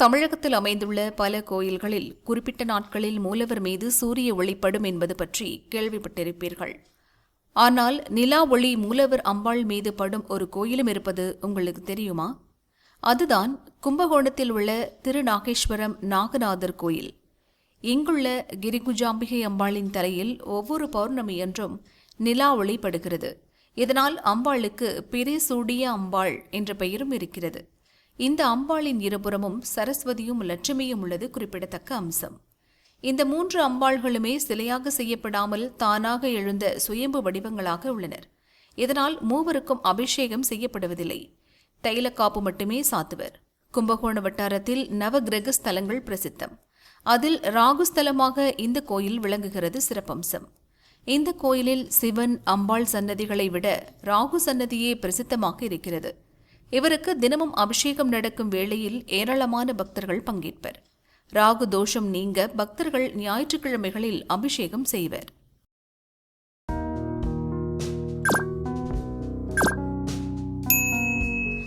தமிழகத்தில் அமைந்துள்ள பல கோயில்களில் குறிப்பிட்ட நாட்களில் மூலவர் மீது சூரிய ஒளிப்படும் என்பது பற்றி கேள்விப்பட்டிருப்பீர்கள். ஆனால் நிலா ஒளி மூலவர் அம்பாள் மீது படும் ஒரு கோயிலும் இருப்பது உங்களுக்கு தெரியுமா? அதுதான் கும்பகோணத்தில் உள்ள திருநாகேஸ்வரம் நாகநாதர் கோயில். இங்குள்ள கிரிகுஜாம்பிகை அம்பாளின் தலையில் ஒவ்வொரு பௌர்ணமியன்றும் நிலா ஒளி படுகிறது இதனால் அம்பாளுக்கு பிரிசூடிய அம்பாள் என்ற பெயரும் இருக்கிறது. இந்த அம்பாளின் இருபுறமும் சரஸ்வதியும் லட்சுமியும் உள்ளது குறிப்பிடத்தக்க அம்சம். இந்த மூன்று அம்பாள்களுமே சிலையாக செய்யப்படாமல் தானாக எழுந்த சுயம்பு வடிவங்களாக உள்ளனர். இதனால் மூவருக்கும் அபிஷேகம் செய்யப்படுவதில்லை. தைலக்காப்பு மட்டுமே சாத்துவர். கும்பகோண வட்டாரத்தில் நவகிரக ஸ்தலங்கள் பிரசித்தம். அதில் ராகுஸ்தலமாக இந்த கோயில் விளங்குகிறது சிறப்பம்சம். இந்த கோயிலில் சிவன் அம்பாள் சன்னதிகளை விட ராகு சன்னதியே பிரசித்தமாக இருக்கிறது. இவருக்கு தினமும் அபிஷேகம் நடக்கும் வேளையில் ஏராளமான பக்தர்கள் பங்கேற்பர். ராகு தோஷம் நீங்க பக்தர்கள் ஞாயிற்றுக்கிழமைகளில் அபிஷேகம் செய்வர்.